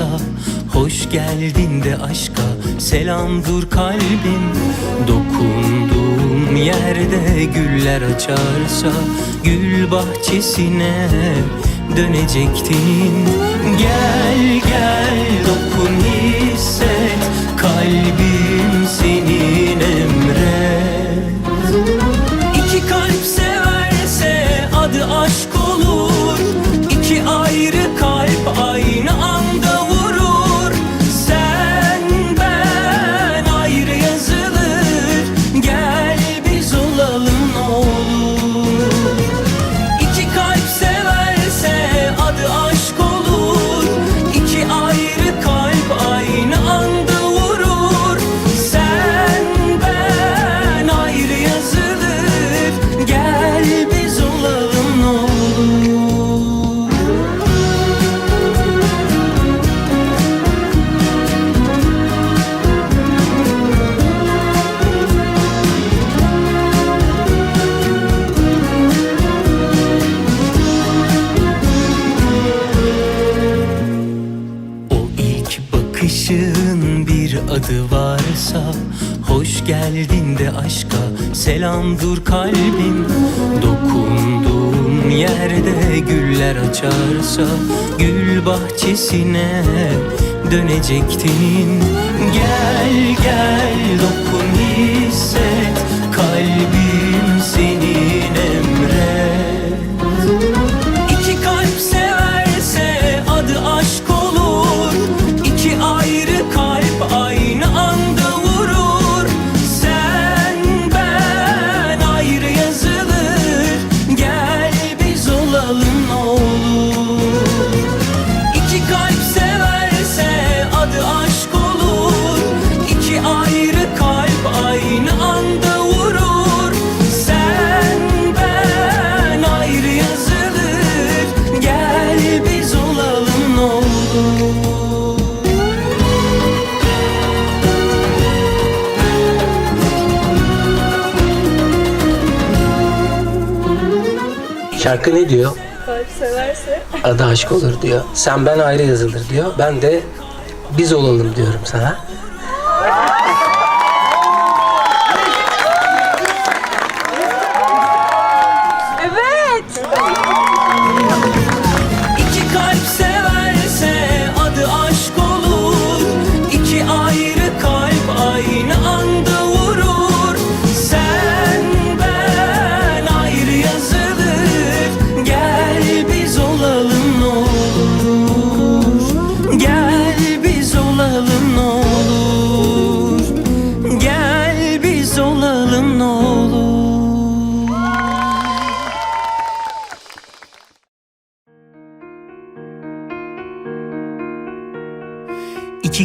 varsa Hoş geldin de aşka selam dur kalbim. Dokunduğum yerde güller açarsa Gül bahçesine dönecektin Gel gel adı varsa Hoş geldin de aşka selam dur kalbim. Dokunduğum yerde güller açarsa Gül bahçesine dönecektin. Gel gel dokun hisset Kalbim aşk olur İki ayrı kalp aynı anda vurur Sen ben ayrı yazılır Gel biz olalım ne olur Şarkı ne diyor? Kalp severse Adı aşk olur diyor. Sen ben ayrı yazılır diyor. Ben de biz olalım diyorum sana.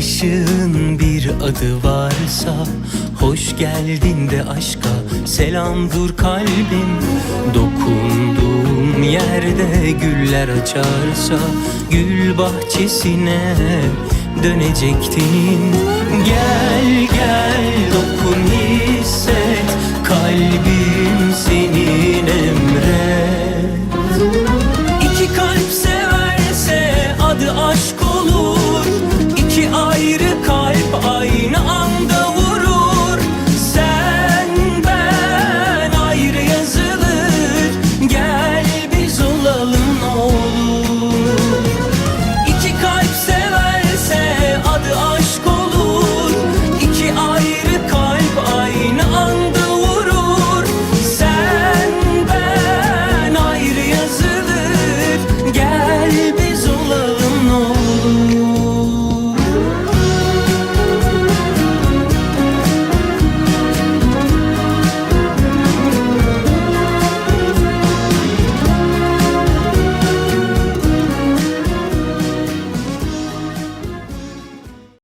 Bakışın bir adı varsa Hoş geldin de aşka. Selamdır kalbim. Dokunduğum yerde güller açarsa Gül bahçesine dönecektin. Gel gel dokun hisset kalbi